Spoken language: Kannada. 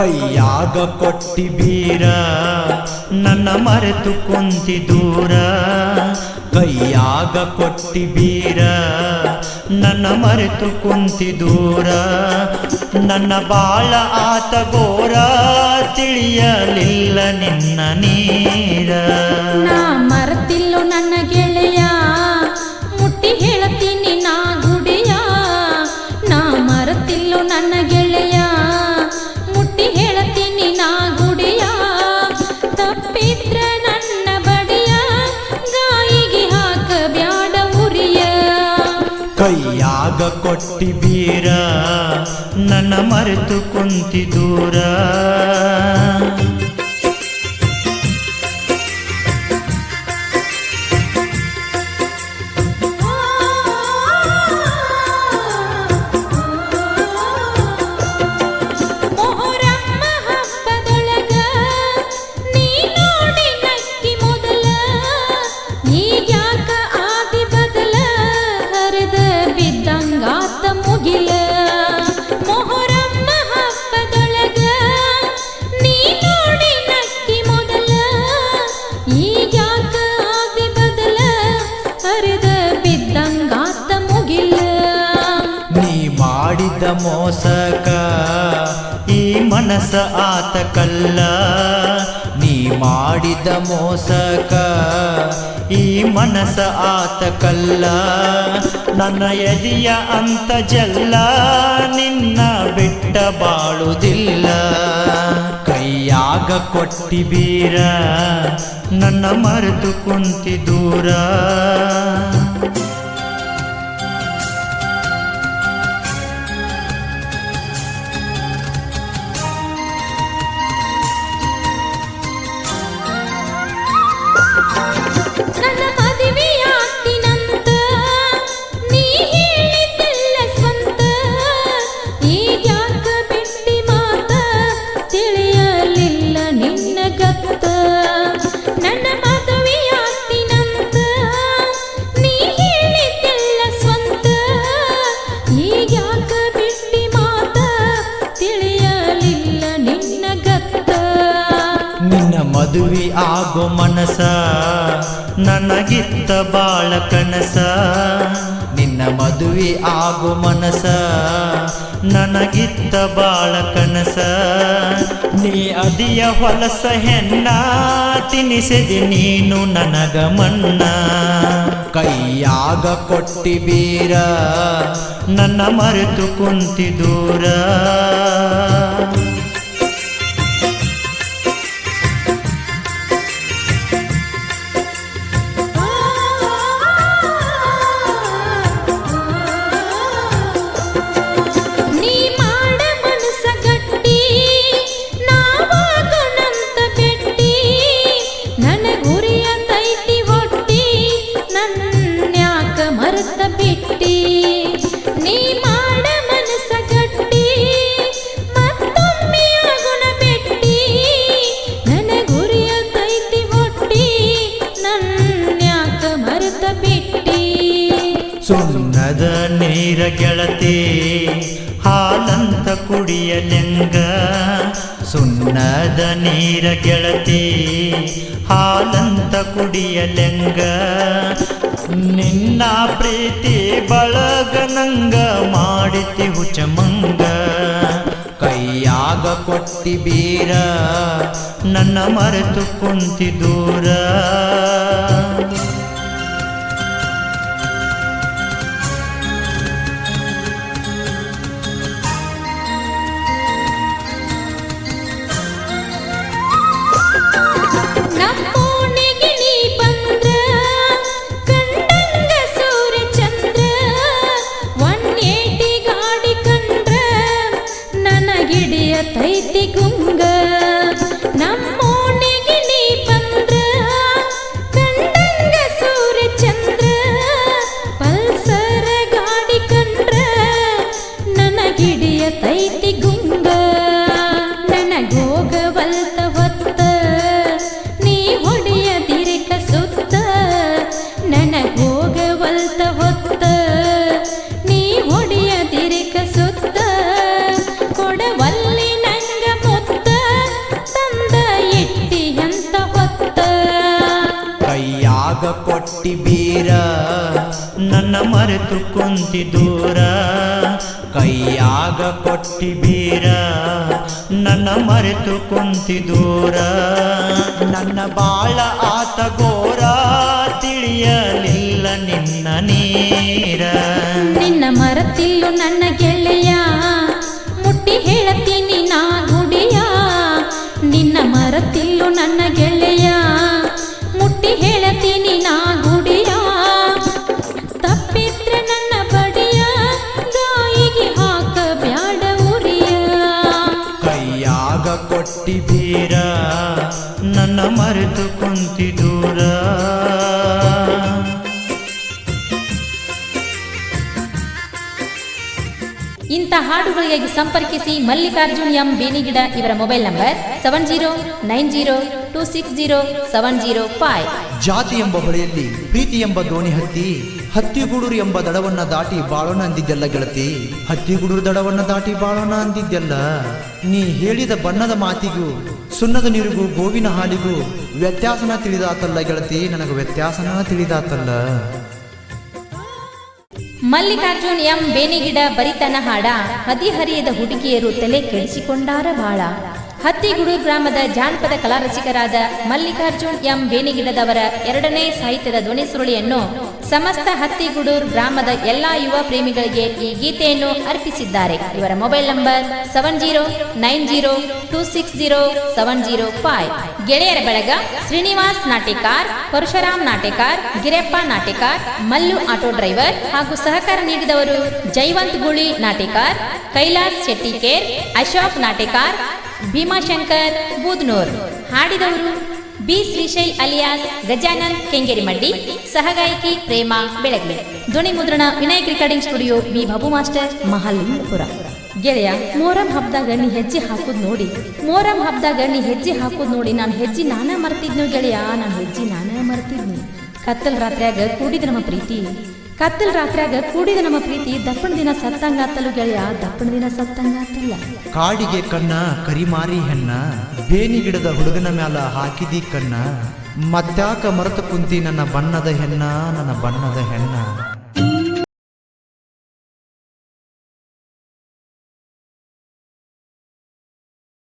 ಕೈಯಾಗ ಕೊಟ್ಟಿ ಬೀರ, ನನ್ನ ಮರೆತು ಕುಂತಿ ದೂರ. ಕೈಯಾಗ ಕೊಟ್ಟಿ ಬೀರ, ನನ್ನ ಮರೆತು ಕುಂತಿ ದೂರ. ನನ್ನ ಬಾಳ ಆತ ಗೋರ ತಿಳಿಯಲಿಲ್ಲ ನಿನ್ನ ನೀರ. ನಾ ಮರೆತಿಲ್ಲೋ ನನ್ನ ಗೆಳೆಯ, ಮುಟ್ಟಿ ಹೇಳ್ತೀನಿ ನಾ ಗುಡಿಯ ನಾ ಮರೆತಿಲ್ಲೋ ನನ್ನ ಕೈಯಾಗ ಕೊಟ್ಟಿ ನನ್ನ ಮರೆತು ಕುಂತಿ ದೂರ. ಮೋಸಕ, ಈ ಮನಸ ಆತ ಕಲ್ಲ ನೀ ಮಾಡಿದ ಮೋಸಕ, ಈ ಮನಸ ಆತ ಕಲ್ಲ ನನ್ನ ಎದಿಯ ಅಂತ ಜಲ್ಲ, ನಿನ್ನ ಬಿಟ್ಟ ಬಾಳುದಿಲ್ಲ. ಕೈಯಾಗ ಕೊಟ್ಟಿ ಬೀರ, ನನ್ನ ಮರೆತು ಕುಂತಿ ದೂರ. ಮದುವೆ ಆಗೋ ಮನಸ, ನನಗಿತ್ತ ಬಾಳ ಕನಸ. ನಿನ್ನ ಮದುವೆ ಆಗೋ ಮನಸ, ನನಗಿತ್ತ ಬಾಳ ಕನಸ. ನೀ ಅದಿಯ ಹೊಲಸ ಹೆಣ್ಣ, ತಿನಿಸಿದೆ ನೀನು ನನಗ ಮನ್ನ. ಕೈಯಾಗ ಕೊಟ್ಟಿ ಬೀರ, ನನ್ನ ಮರೆತು ಕುಂತಿ ದೂರ. ಹಾಲಂತ ಕುಡಿಯಲೆಂಗ ಸುಣ್ಣದ ನೀರ ಗೆಳತಿ. ಹಾಲಂತ ಕುಡಿಯಲೆಂಗ ನಿನ್ನ ಪ್ರೀತಿ ಬಳಗ ನಂಗ ಮಾಡಿತಿ ಹುಚಮಂಗ ಕೈಯಾಗ ಕೊಟ್ಟಿ ಬೀರ, ನನ್ನ ಮರೆತು ಕುಂತಿ ದೂರ. ನನಗಿಡಿಯ ತೈತಿ ಗುಂಗ. ನಮ್ಮೋಣಿಗೆ ಕೊಟ್ಟಿ ಬೀರ. ನನ್ನ ಮರೆತು ಕುಂತಿ ದೂರ. ಕೈಯಾಗ ಕೊಟ್ಟಿ ಬೀರ. ನನ್ನ ಮರೆತು ಕುಂತಿ ದೂರ. ನನ್ನ ಬಾಳ ಆತ ಗೋರ ತಿಳಿಯಲಿಲ್ಲ ನಿನ್ನ ನೀರ. ನಿನ್ನ ಮರತಿಲ್ಲು ನನ್ನ ಗೆಲ್ಲ ಕೈಯಾಗ ಕೊಟ್ಟಿ ಬೀರ ನನ್ನ ಮರೆತು ಕುಂತಿದೂರ ಇಂಥ ಹಾಡುಗಳಿಗಾಗಿ ಸಂಪರ್ಕಿಸಿ ಮಲ್ಲಿಕಾರ್ಜುನ್ ಎಂ ಬೇನಿಗಿಡ ಇವರ mobile number seven zero nine zero two six zero seven zero five ಜಾತಿ ಎಂಬ ಹೊಳೆಯಲ್ಲಿ ಪ್ರೀತಿ ಎಂಬ ದೋಣಿ ಹತ್ತಿ ಹತ್ತಿಗೂಡೂರು ಎಂಬ ದಡವನ್ನ ದಾಟಿ ಬಾಳೋಣ ಅಂದಿದ್ದೆಲ್ಲ ಗೆಳತಿ. ಹತ್ತಿಗೂಡೂರು ದಡವನ್ನ ದಾಟಿ ಬಾಳೋಣ ಅಂದಿದ್ದೆಲ್ಲ. ನೀ ಹೇಳಿದ ಬಣ್ಣದ ಮಾತಿಗೂ ಸುಣ್ಣದ ನೀರಿಗೂ ಗೋವಿನ ಹಾಲಿಗೂ ವ್ಯತ್ಯಾಸನ ತಿಳಿದಾತಲ್ಲ ಗೆಳತಿ ನನಗೆ ವ್ಯತ್ಯಾಸನ ತಿಳಿದಾತಲ್ಲ. ಮಲ್ಲಿಕಾರ್ಜುನ್ ಎಂ. ಬೇನಿಗಿಡ ಬರಿತನ ಹಾಡ ಹದಿಹರಿಯದ ಹುಡುಗಿಯರು ತಲೆ ಕೆಡಿಸಿಕೊಂಡಾರ ಬಾಳ. ಹತ್ತಿಗುಡು ಗ್ರಾಮದ ಜಾನಪದ ಕಲಾರಸಿಕರಾದ ಮಲ್ಲಿಕಾರ್ಜುನ್ ಎಂ ಬೇನಿಗಿಡದವರ ಎರಡನೇ ಸಾಹಿತ್ಯದ ಧ್ವನಿ ಸುರುಳಿಯನ್ನು ಸಮಸ್ತ ಹತ್ತಿಗುಡೂರ್ ಗ್ರಾಮದ ಎಲ್ಲಾ ಯುವ ಪ್ರೇಮಿಗಳಿಗೆ ಈ ಗೀತೆಯನ್ನು ಅರ್ಪಿಸಿದ್ದಾರೆ. ಇವರ mobile number seven zero nine zero two six zero seven zero five. ಗೆಳೆಯರ ಬಳಗ ಶ್ರೀನಿವಾಸ್ ನಾಟೆಕಾರ್, ಪರಶುರಾಮ್ ನಾಟೆಕಾರ್, ಗಿರಪ್ಪ ನಾಟೆಕಾರ್, ಮಲ್ಲು ಆಟೋ ಡ್ರೈವರ್ ಹಾಗೂ ಸಹಕಾರ ನೀಡಿದವರು ಜೈವಂತ್ ಗುಳಿ ನಾಟೆಕಾರ್, ಕೈಲಾಸ್ ಶೆಟ್ಟಿಕೇರ್, ಅಶೋಕ್ ನಾಟೆಕಾರ್ ಭೀಮಾಶಂಕರ್, ಬೂದ್ನೂರ್. ಹಾಡಿದವರು ಬಿ ಶ್ರೀಶೈಲ್ ಅಲಿಯಾಸ್ ಗಜಾನಂದ್ ಕೆಂಗೇರಿಮಡ್ಡಿ ಸಹಗಾಯಕಿ ಪ್ರೇಮ ಬೆಳಗ್ಗೆ ಧ್ವನಿ ಮುದ್ರಣ Vinayak recording studio B Babu master Mahalingapura. ಗೆಳೆಯ, ಮೋರಂ ಹಬ್ಬದಾಗ ನೀ ಹೆಜ್ಜೆ ಹಾಕುದ್ ನೋಡಿ. ಮೋರಂ ಹಬ್ಬದಾಗ ನೀ ಹೆಜ್ಜೆ ಹಾಕುದ್ ನೋಡಿ. ನಾನು ಹೆಜ್ಜೆ ನಾನೇ ಮರ್ತಿದ್ನು ಗೆಳೆಯ, ನಾನು ಹೆಜ್ಜೆ ನಾನೇ ಮರ್ತಿದ್ನಿ. ಕತ್ತಲ್ ರಾತ್ರಿಯಾಗ ಕೂಡಿದ ನಮ್ಮ ಪ್ರೀತಿ. ಕತ್ತಲ್ ರಾತ್ರ್ಯಾಗ ಕೂಡಿದ ನಮ್ಮ ಪ್ರೀತಿ ದಪ್ಪನ ದಿನ ಸತ್ತಂಗಾತಲು ಗೆಳೆಯ, ದಪ್ಪನ ದಿನ ಸತ್ತಂಗಾತಲ್ಲ ಕಾಡಿಗೆ ಕಣ್ಣ, ಕರಿಮಾರಿ ಹೆಣ್ಣ, ಬೇನಿ ಗಿಡದ ಹುಡುಗನ ಮ್ಯಾಲ ಹಾಕಿದಿ ಕಣ್ಣ ಮತ್ತಾಕ ಮರೆತು ಕುಂತಿ ನನ್ನ ಬಣ್ಣದ ಹೆಣ್ಣ, ನನ್ನ ಬಣ್ಣದ ಹೆಣ್ಣ.